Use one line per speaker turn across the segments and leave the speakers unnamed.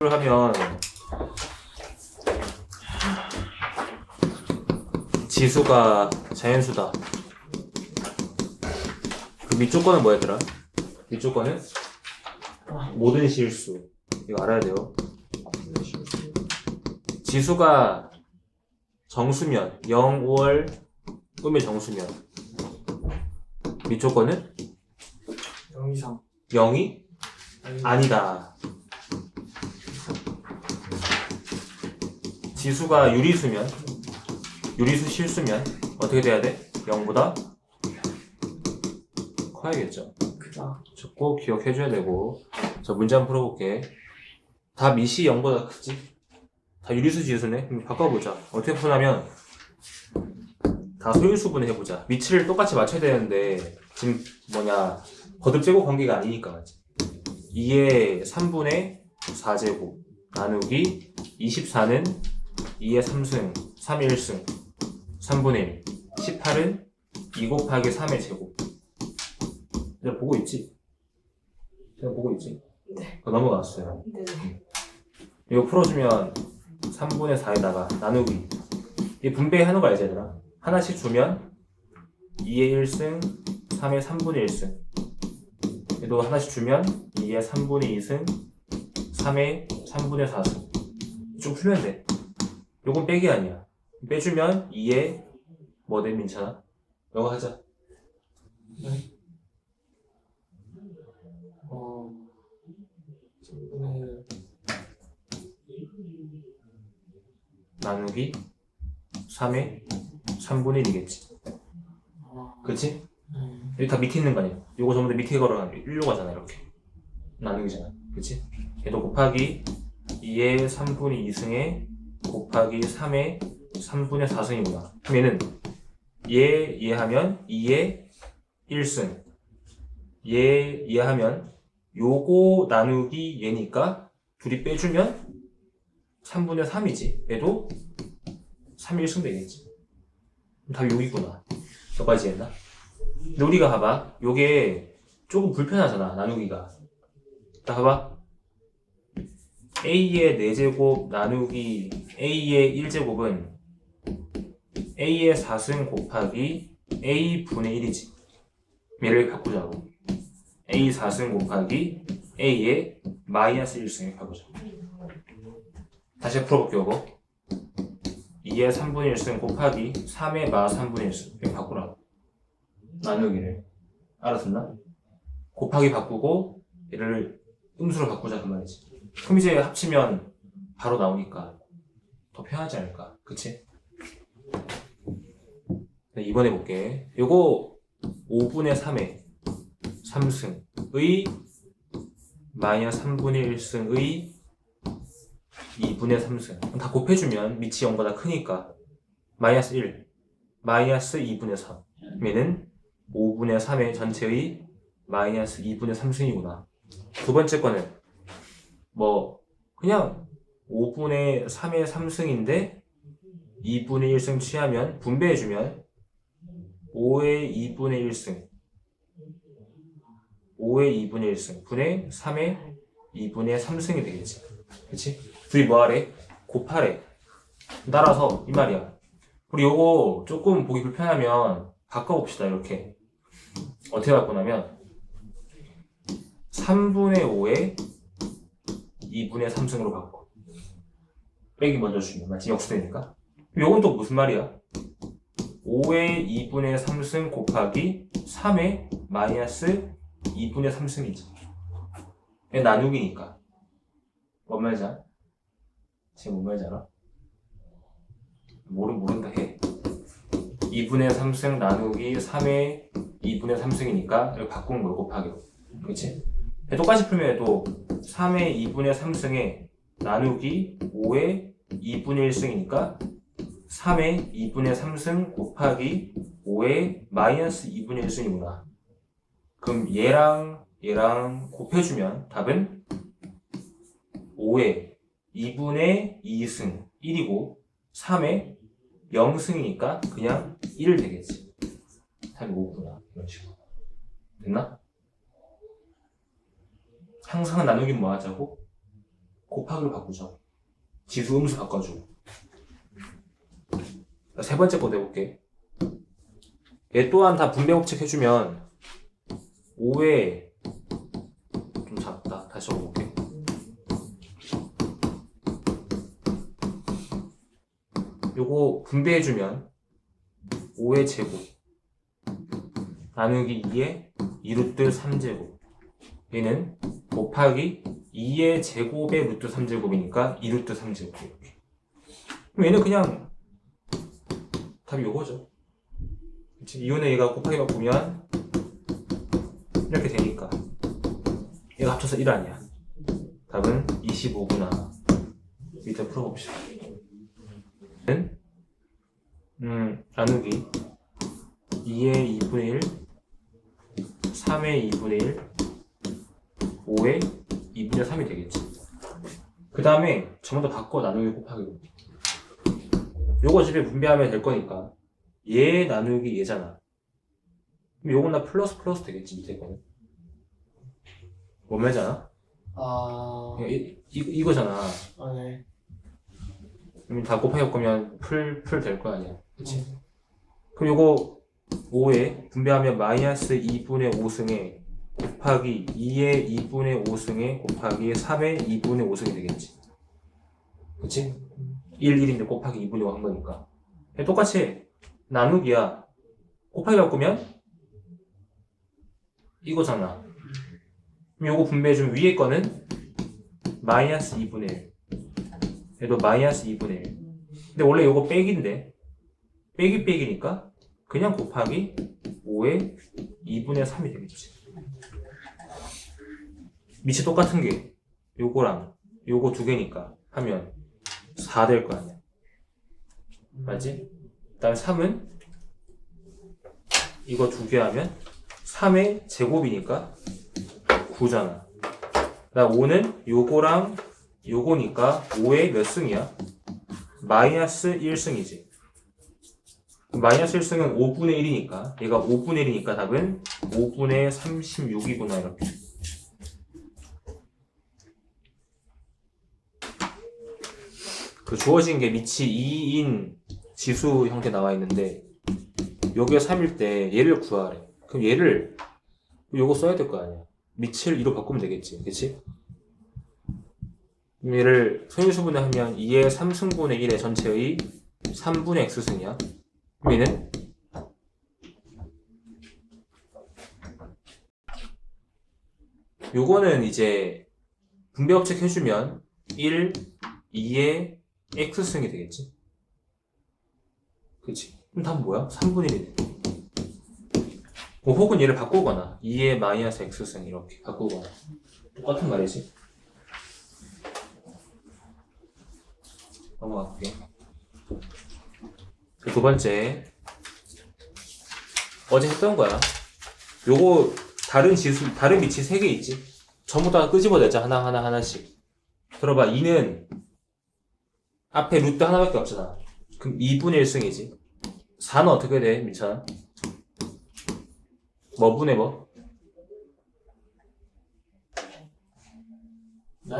를 하면 지수가 자연수다. 그 밑조건은 뭐였더라? 밑조건은 모든 실수. 이거 알아야 돼요. 지수가 정수면 0, 5월 꿈의 정수면 밑조건은
영이상
0이 아니다. 지수가 유리수면, 유리수 실수면 어떻게 돼야 돼? 0보다 커야겠죠.
크다
저꼭 기억해줘야 되고. 저 문제 한번 풀어볼게. 다 밑이 0보다 크지? 다 유리수 지수네? 그럼 바꿔보자. 어떻게 푸냐면, 다 소유수분 해보자. 밑을 똑같이 맞춰야 되는데, 지금 뭐냐, 거듭 제곱 관계가 아니니까. 맞지? 2의 3분의 4제곱 나누기 24는 2의 3승 3의 1승 3분의 1 18은 2 곱하기 3의 제곱 이제 보고 있지? 그냥 보고 있지?
네.
그거 넘어갔어요
네
이거 풀어주면 3분의 4에다가 나누기 이 분배하는 거 알지 얘들아? 하나씩 주면 2의 1승 3의 3분의 1승 얘도 하나씩 주면 2의 3분의 2승 3의 3분의 4승 좀 풀면 돼 요건 빼기 아니야 빼주면 2의 뭐돼 민찬아? 이거 하자
어 3분의
나누기 3의 3분의 1이겠지
어,
그치?
음,
여기 다 밑에 있는 거 아니야? 요거 전부 다 밑에 걸어가면 1로 가잖아 이렇게 나누기잖아 그치? 얘도 곱하기 2의 3분의 2승에 곱하기 3의 3분의 4승이구나 그럼 얘는 얘, 얘 하면 2의 1승 얘, 얘 하면 요거 나누기 얘니까 둘이 빼주면 3분의 3이지 얘도 3의 1승 되겠지 답이 여기구나 여기까지 했나? 근데 우리가 봐봐. 요게 조금 불편하잖아, 나누기가. 자, 봐봐. A의 4제곱 나누기 a의 1제곱은 a의 4승 곱하기 a분의 1이지. 얘를 바꾸자고. a 4승 곱하기 a의 마이너스 1승 이렇게 바꾸자. 다시 풀어볼게요, 이거. 2의 3분의 1승 곱하기 3의 마 3분의 1승 이렇게 바꾸라고. 나누기를 알았었나? 곱하기 바꾸고 얘를 음수로 바꾸자 그 말이지 그럼 이제 합치면 바로 나오니까 더 편하지 않을까 그치? 네, 이번에 볼게 요거 5분의 3의 3승의 마이너스 3분의 1승의 2분의 3승 다 곱해주면 밑이 0보다 크니까 마이너스 1 마이너스 2분의 3 얘는 5분의 3의 전체의 마이너스 2분의 3승이구나. 두 번째 거는 뭐 그냥 5분의 3의 3승인데 2분의 1승 취하면 분배해주면 5의 2분의 1승 5의 2분의 1승 분의 3의 2분의 3승이 되겠지. 그치? 둘이 뭐하래? 곱하래. 따라서 이 말이야. 우리 요거 조금 보기 불편하면 바꿔봅시다 이렇게 어떻게 바꾸냐면 3분의 5에 2분의 3승으로 바꿔 빼기 먼저 주면 맞지? 역수되니까 요건 또 무슨 말이야? 5의 2분의 3승 곱하기 3의 마이너스 2분의 3승이지 얘 나누기니까 뭔 알아? 지금 뭔 말인지 알아? 모르, 모른다 해 2분의 3승 나누기 3의 2분의 3승이니까 이거 바꾸는 걸 곱하기로 그치? 똑같이 풀면 또 3의 2분의 3승에 나누기 5의 2분의 1승이니까 3의 2분의 3승 곱하기 5의 마이너스 2분의 1승이구나 그럼 얘랑 얘랑 곱해주면 답은 5의 2분의 2승 1이고 3의 0승이니까 그냥 1 되겠지. 답이 5구나. 이런 식으로. 됐나? 항상 나누기 뭐 하자고? 곱하기로 바꾸죠. 지수 음수 바꿔주고. 자, 세 번째 거 내볼게. 얘 또한 다 분배 법칙 해주면 5에 좀 작다. 다시 적어볼게. 요거 분배해주면 5의 제곱 나누기 2의 2루트 3제곱 얘는 곱하기 2의 제곱의 루트 3제곱이니까 2루트 3제곱. 이렇게 그럼 얘는 그냥 답이 요거죠? 이혼의 얘가 곱하기 바꾸면 이렇게 되니까 얘가 합쳐서 1 아니야. 답은 25구나. 밑에 풀어봅시다. 는 음, 나누기 2의 2분의 1 3의 2분의 1 5의 2분의 3이 되겠지. 그 다음에 전부 다 바꿔 나누기 곱하기로 요거 집에 분배하면 될 거니까 얘 나누기 얘잖아. 그럼 요건 다 플러스 플러스 되겠지 밑에 거는. 뭐매잖아?
아,
이, 이, 이거잖아.
아, 네.
그럼 다 곱하기 바꾸면 풀, 풀 될 거 아니야. 그치? 그럼 요거 5에 분배하면 마이너스 2분의 5승에 곱하기 2의 2분의 5승에 곱하기 3의 2분의 5승이 되겠지. 그치? 1, 1인데 곱하기 2분의 5 한 거니까. 똑같이 나누기야. 곱하기 바꾸면 이거잖아. 그럼 요거 분배해주면 위에 거는 마이너스 2분의 1. 얘도 마이너스 2분의 1. 근데 원래 요거 빼기인데 빼기 빼기니까 그냥 곱하기 5의 2분의 3이 되겠지. 밑이 똑같은 게 요거랑 요거 두 개니까 하면 4 될 거 아니야. 맞지? 그다음 3은 이거 두 개 하면 3의 제곱이니까 9잖아. 그다음 5는 요거랑 요거니까 5의 몇 승이야? 마이너스 1승이지. 마이너스 1승은 5분의 1이니까 얘가 5분의 1이니까 답은 5분의 36이구나 이렇게 그 주어진 게 밑이 2인 지수 형태 나와 있는데 여기가 3일 때 얘를 구하래. 그럼 얘를 요거 써야 될 거 아니야. 밑을 2로 바꾸면 되겠지. 그치? 얘를 소유수분해 하면 2의 3승분의 1의 전체의 3분의 x승이야. 그럼 얘는? 요거는 이제 분배법칙 해주면 1, 2의 x승이 되겠지? 그치? 그럼 답은 뭐야? 3분의 1이 돼뭐 혹은 얘를 바꾸거나 2의 마이너스 x승 이렇게 바꾸거나. 똑같은 말이지? 넘어갈게. 그두 번째. 어제 했던 거야. 요거 다른 지수 다른 밑이 세개 있지? 전부 다 끄집어내자. 하나 하나 하나씩. 들어봐. 2는 앞에 루트 하나밖에 없잖아 그럼 2분의 1승이지 4는 어떻게 돼 민찬아 뭐 분의 뭐?
네?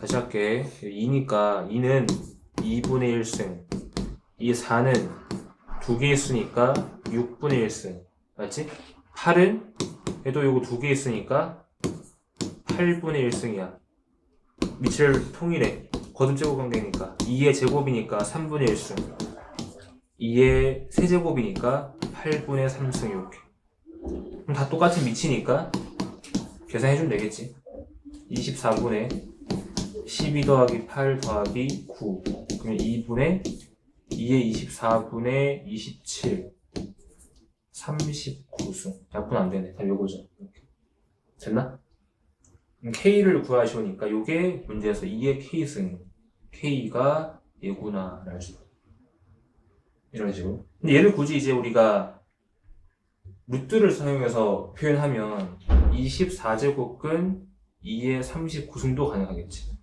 다시 할게 2니까 2는 2분의 1승 이 4는 두개 있으니까 6분의 1승 맞지? 8은 얘도 요거 두 개 있으니까 8분의 1승이야. 밑을 통일해. 거듭 제곱 관계니까 2의 제곱이니까 3분의 1승. 2의 세제곱이니까 8분의 3승 이렇게. 그럼 다 똑같은 밑이니까 계산해주면 되겠지. 24분의 12 더하기 8 더하기 9 그러면 2분의 2의 24분의 27 39승 약분 안 되네 다 요거죠. 됐나? K를 구하시오니까 요게 문제에서 2의 K승 K가 얘구나 이런 식으로 근데 얘를 굳이 이제 우리가 루트를 사용해서 표현하면 24제곱근 2의 39승도 가능하겠지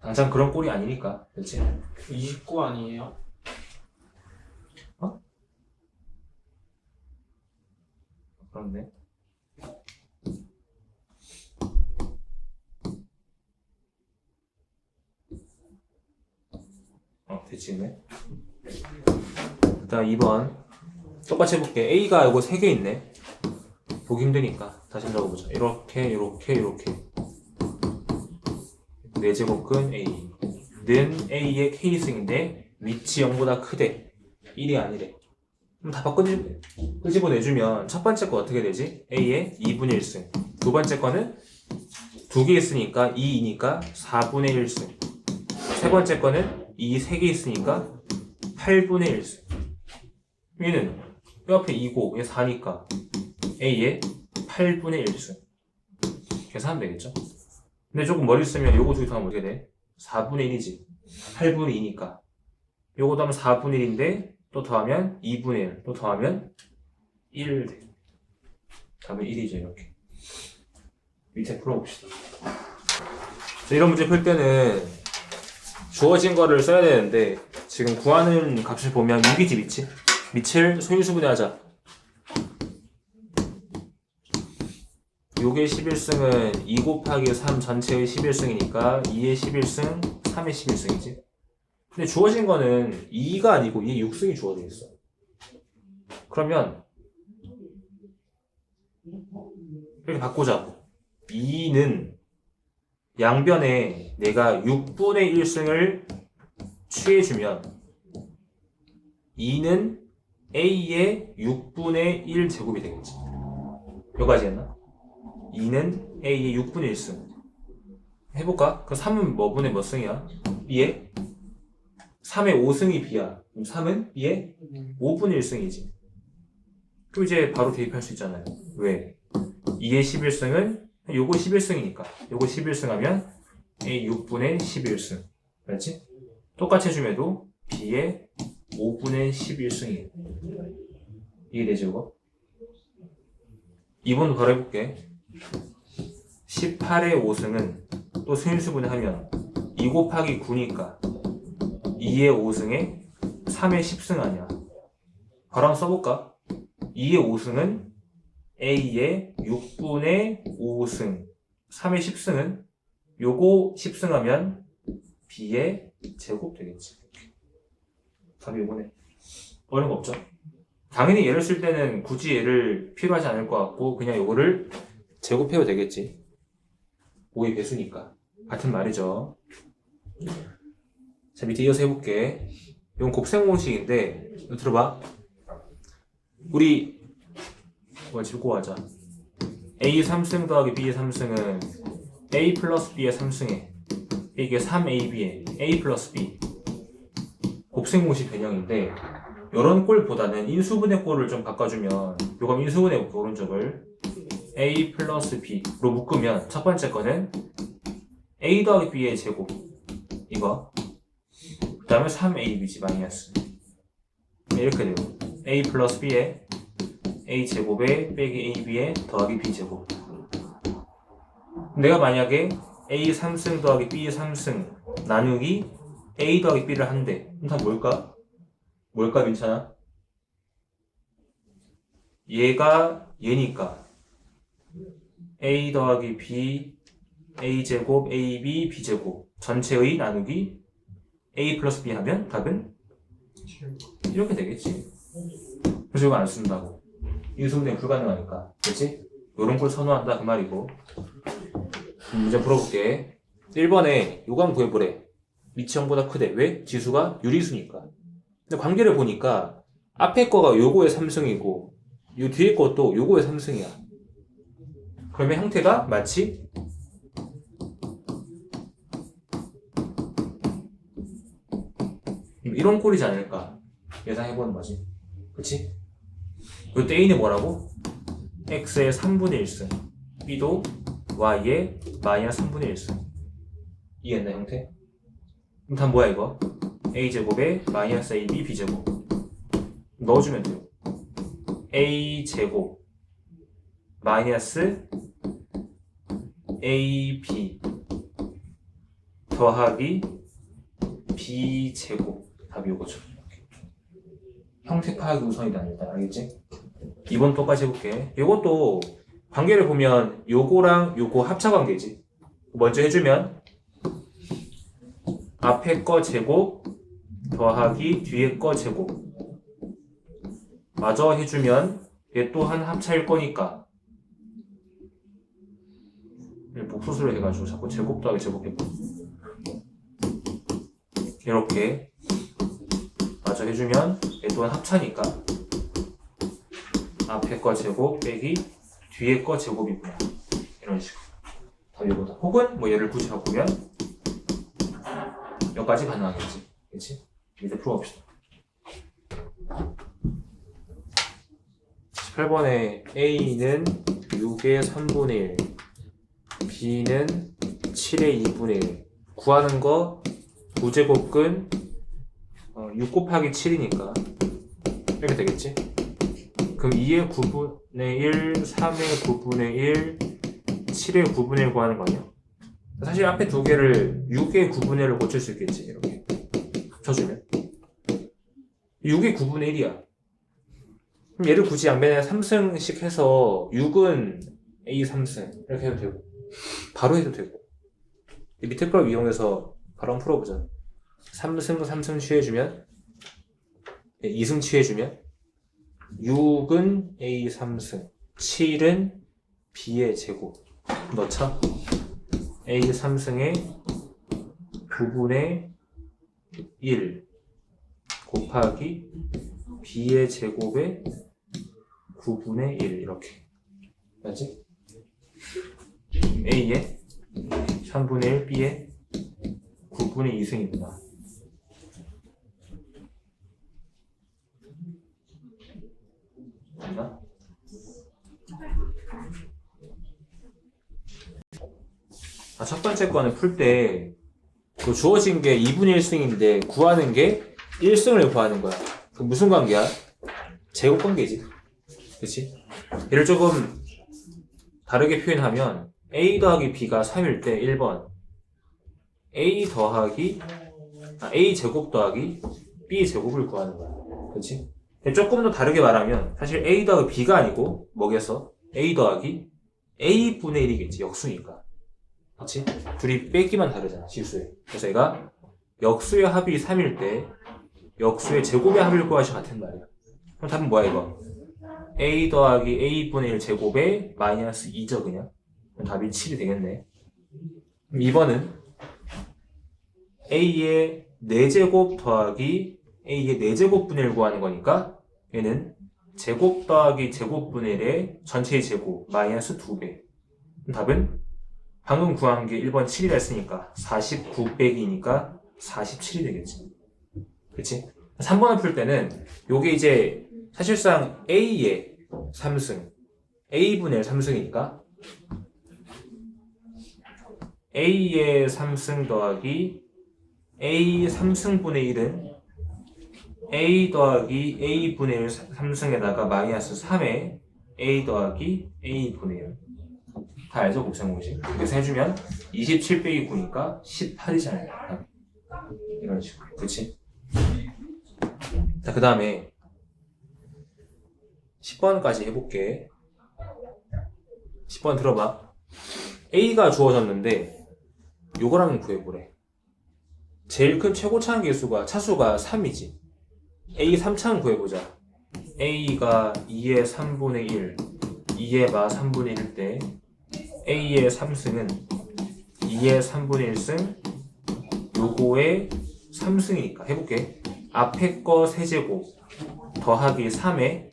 당장 그런 꼴이 아니니까 그렇지?
29 아니에요?
그런데 어 됐지 네 그다음 2번 똑같이 해볼게. A가 이거 3개 있네. 보기 힘드니까 다시 적어보자. 이렇게 이렇게 이렇게. 4제곱근 A. 는 A의 K승인데 위치 0보다 크대. 1이 아니래 다 바꿔 끄집어내주면 첫 번째 거 어떻게 되지? A의 2분의 1승. 두 번째 거는 두 개 있으니까 2이니까 4분의 1승. 세 번째 거는 2세개 있으니까 8분의 1승. 얘는 이 앞에 2고 얘 4니까 A의 8분의 1승. 계산하면 되겠죠? 근데 조금 머리 쓰면 요거 두 개 더하면 어떻게 돼? 4분의 1이지. 8분의 2니까. 요거 더하면 4분의 1인데 또 더하면 2분의 1, 또 더하면 1 돼. 답은 1이죠 이렇게. 밑에 풀어봅시다. 자, 이런 문제 풀 때는 주어진 거를 써야 되는데 지금 구하는 값을 보면 6이지 미치 미칠 소인수분해 하자. 요게 11승은 2 곱하기 3 전체의 11승이니까 2의 11승 3의 11승이지 근데 주어진 거는 2가 아니고 2의 6승이 주어져 있어 그러면 이렇게 바꾸자 2는 양변에 내가 6분의 1승을 취해주면 2는 A의 6분의 1 제곱이 되겠지. 여기까지 했나? 2는 A의 6분의 1승. 해볼까? 그럼 3은 뭐 분의 몇 승이야? B의? 3의 5승이 B야. 그럼 3은 B의 5분의 1승이지. 그럼 이제 바로 대입할 수 있잖아요. 왜? 2의 11승은 요거 11승이니까 요거 11승 하면 A 6분의 11승 알지? 똑같이 해줌에도 B의 5분의 11승이에요 이해되죠 이거? 2번도 바로 해볼게 18의 5승은 또 수인수분해 하면 2 곱하기 9니까 2의 5승에 3의 10승 아니야. 바로 한번 써볼까? 2의 5승은 A의 6분의 5승. 3의 10승은 요거 10승 하면 B의 제곱 되겠지. 답이 요거네. 어려운 거 없죠? 당연히 얘를 쓸 때는 굳이 얘를 필요하지 않을 것 같고 그냥 요거를 제곱해도 되겠지. 5의 배수니까. 같은 말이죠 자 밑에 이어서 해볼게. 이건 곱셈 공식인데 이거 들어봐. 우리 뭘 짚고 가자. A 3승 더하기 B 3승은 A 플러스 B의 3승에. 이게 3AB에. A 플러스 B. 곱셈 공식 변형인데 이런 꼴보다는 인수분해 꼴을 좀 바꿔주면 요거 인수분해 오른쪽을. A 플러스 B로 묶으면 첫 번째 거는 A 더하기 B의 제곱. 이거 그 다음에 3AB지 마이너스 이렇게 되고 A 플러스 B의 a 제곱에 빼기 ab에 더하기 b 제곱. 내가 만약에 a 3승 더하기 b 3승 나누기 a 더하기 b를 한대. 그럼 다 뭘까? 뭘까 괜찮아? 얘가 얘니까 a 더하기 b a 제곱 ab b 제곱 전체의 나누기 a 플러스 b 하면 답은 이렇게 되겠지. 그래서 이거 안 쓴다고. 인수분해 불가능하니까 그렇지? 요런 걸 선호한다 그 말이고 음, 문제 풀어볼게 1번에 요거 한번 구해보래 미치형보다 크대 왜? 지수가 유리수니까 근데 관계를 보니까 앞에 거가 요거의 3승이고 요 뒤에 것도 요거의 3승이야 그러면 형태가 마치 이런 꼴이지 않을까 예상해보는 거지 그치? 요때 A는 뭐라고? X의 3분의 1승 B도 Y의 마이너스 3분의 1승 이해했나 형태? 그럼 다 뭐야 이거? A제곱에 마이너스 AB B제곱 넣어주면 돼요 A제곱 마이너스 AB 더하기 B제곱 답이 이거죠 형태 파악이 우선이다 일단 알겠지? 2번 똑같이 해볼게. 요것도 관계를 보면 요거랑 요거 합차 관계지. 먼저 해주면 앞에 거 제곱 더하기 뒤에 거 제곱 마저 해주면 얘 또한 합차일 거니까 복소수를 해가지고 자꾸 제곱 더하기 제곱 해보 이렇게 마저 해주면 얘 또한 합차니까. 앞에 거 제곱 빼기 뒤에 거 제곱이구나 이런 식으로. 답이보다. 혹은 뭐 얘를 굳이 바꾸면 여기까지 가능하겠지. 그치? 밑에 풀어봅시다. 18번에 A는 6의 3분의 1 B는 7의 2분의 1 구하는 거 부제곱근 어, 6 곱하기 7이니까 이렇게 되겠지? 그럼 2의 9분의 1, 3의 9분의 1, 7의 9분의 1 구하는 거 아니야? 사실 앞에 두 개를 6의 9분의 1로 고칠 수 있겠지 이렇게. 합쳐주면. 6의 9분의 1이야. 그럼 얘를 굳이 양변에 3승씩 해서 6은 A 3승 이렇게 해도 되고 바로 해도 되고. 이 밑에 걸 이용해서 바로 한번 풀어보자 3승 3승 취해주면 2승 취해주면 6은 A 3승 7은 B의 제곱. 넣자 A 3승에 9분의 1 곱하기 B의 제곱에 9분의 1 이렇게. 맞지? A에 3분의 1 B에 9분의 2승입니다 맞나? 아, 첫 번째 거는 풀 때, 그 주어진 게 2분의 1승인데, 구하는 게 1승을 구하는 거야. 그 무슨 관계야? 제곱 관계지. 그치? 얘를 조금 다르게 표현하면, A 더하기 B가 3일 때 1번, A 더하기, 아, A 제곱 더하기 B 제곱을 구하는 거야. 그치? 조금 더 다르게 말하면, 사실 A 더하기 B가 아니고, 뭐겠어? A 더하기 A분의 1이겠지. 역수니까. 그치? 둘이 빼기만 다르잖아, 실수에. 그래서 얘가 역수의 합이 3일 때 역수의 제곱의 합을 구하시 같은 말이야. 그럼 답은 뭐야, 이거? a 더하기 a분의 1 제곱에 마이너스 2죠, 그냥. 그럼 답이 7이 되겠네. 그럼 2번은 a의 4제곱 더하기 a의 4제곱분의 1 구하는 거니까 얘는 제곱 더하기 제곱분의 1의 전체의 제곱 마이너스 2배. 그럼 답은 방금 구한 게 1번 7이라 했으니까 49 빼기니까 47이 되겠지. 그치? 3번을 풀 때는 요게 이제 사실상 A의 3승 A분의 3승이니까 A의 3승 더하기 A 3승분의 1은 A 더하기 A분의 1 3승에다가 마이너스 3의 A 더하기 A분의 1 다 알죠? 곱셈 공식. 그래서 해주면 27 빼기 9니까 18이잖아요. 이런 식으로. 그치? 자, 그 다음에 10번까지 해볼게. 10번 들어봐. A가 주어졌는데, 한번 구해보래. 제일 큰 최고 차항 계수가, 차수가 3이지. A 3차항 구해보자. A가 2의 3분의 1, 2의 마 3분의 1일 때, A의 3승은 2의 3분의 1승 요거의 3승이니까 해볼게 앞에 거 세제곱 더하기 3에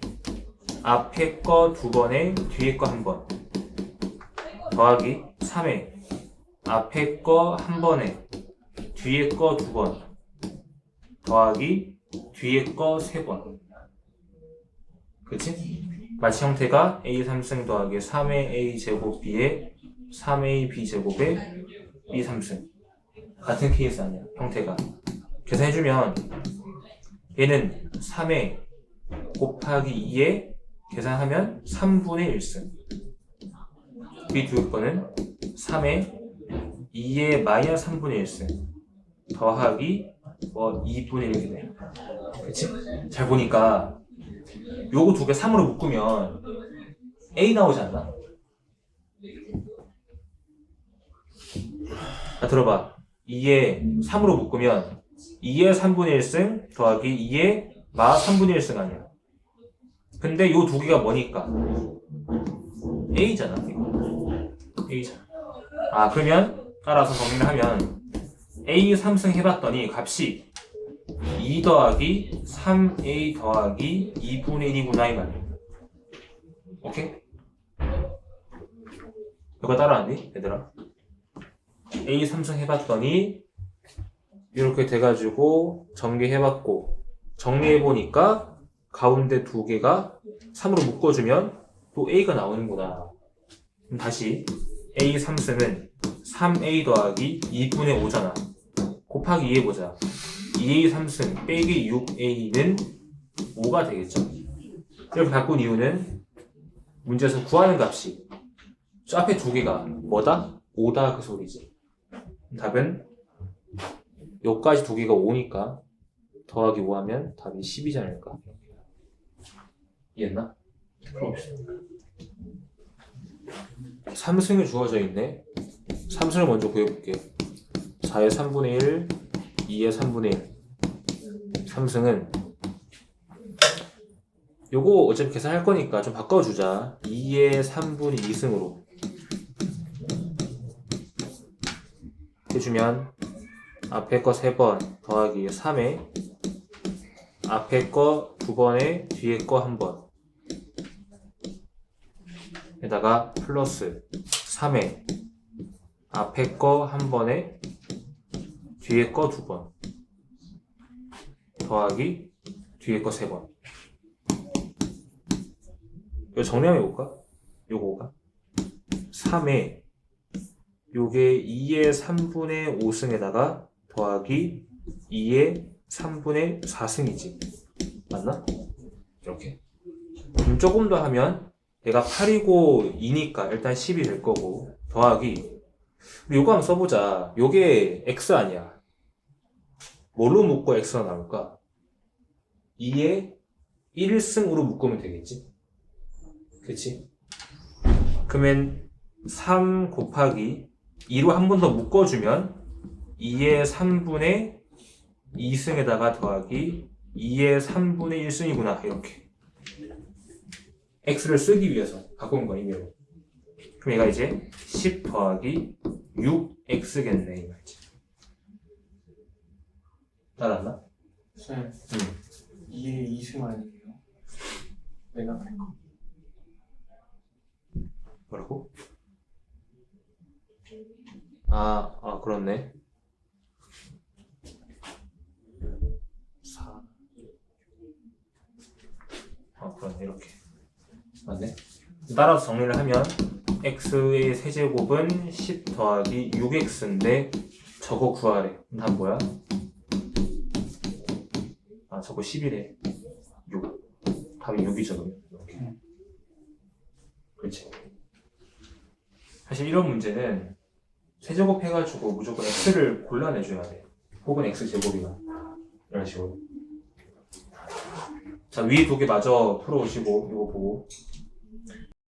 앞에 거 두 번에 뒤에 거 한 번 더하기 3에 앞에 거 한 번에 뒤에 거 두 번 더하기 뒤에 거 세 번. 그치? 마치 형태가 a 3승 더하기 3의 a 제곱 b에 3a b 제곱에 b 3승 같은 케이스 아니야 형태가. 계산해주면 얘는 3의 곱하기 2에 계산하면 3분의 1승 b 두 거는 3의 2의 마이너스 3분의 1승 더하기 뭐 2분의 1이렇게 돼 그치? 잘 보니까 요거 두 개 3으로 묶으면 A 나오지 않나? 자, 들어봐. 2에 3으로 묶으면 2의 3분의 1승 더하기 2의 마 3분의 1승 아니야. 근데 요 두 개가 뭐니까? A잖아. A잖아. 아, 그러면 따라서 정리를 하면 A 3승 해봤더니 값이 2 더하기 3A 더하기 2분의 1이구나 이 말이야. 오케이? 이거 따라하니? 얘들아? A 3승 해봤더니 이렇게 돼가지고 정리해봤고 정리해보니까 가운데 두 개가 3으로 묶어주면 또 A가 나오는구나. 다시 A 3승은 3A 더하기 2분의 5잖아. 곱하기 2 해보자. 2A 3승 빼기 6A는 5가 되겠죠. 이렇게 바꾼 이유는 문제에서 구하는 값이 저 앞에 두 개가 뭐다? 5다 그 소리지. 답은 여기까지 두 개가 5니까 더하기 5 하면 답이 10이지 않을까? 이해했나? 3승이 주어져 있네. 3승을 먼저 구해볼게. 4의 3분의 1, 2의 3분의 1. 3승은 요거 어차피 계산할 거니까 좀 바꿔주자. 2의 3분의 2승으로. 해주면 앞에 거 3번 더하기 3에 앞에 거 2번에 뒤에 거 1번 에다가 플러스 3에 앞에 거 1번에 뒤에 거 2번 더하기 뒤에 거 3번 이거 정리하면 해볼까? 요거가 3에 요게 2의 3분의 5승에다가 더하기 2의 3분의 4승이지. 맞나? 이렇게. 그럼 조금 더 하면 얘가 8이고 2니까 일단 10이 될 거고 더하기 요거 한번 써보자. 요게 x 아니야. 뭘로 묶고 x가 나올까? 2의 1승으로 묶으면 되겠지? 그치? 그러면 3 곱하기 2로 한 번 더 묶어주면 2의 3분의 2승에다가 더하기 2의 3분의 1승이구나 이렇게 x를 쓰기 위해서 바꾼 거야 이메로 그럼 얘가 이제 10 더하기 6x겠네 이 말이지 따랐나?
쌤,
응
2에 2승 아니에요? 내가 할 거.
뭐라고? 아, 아, 그렇네. 4. 아, 그렇네, 이렇게. 맞네. 따라서 정리를 하면, x의 세제곱은 10 더하기 6x인데, 저거 구하래. 답 뭐야? 아, 저거 10이래. 6. 답이 6이죠, 그럼. 이렇게. 그렇지. 사실 이런 문제는 세제곱 해가지고 무조건 x를 골라내줘야 돼. 혹은 x제곱이나 이런 식으로. 자, 위 두 개 마저 풀어오시고 이거 보고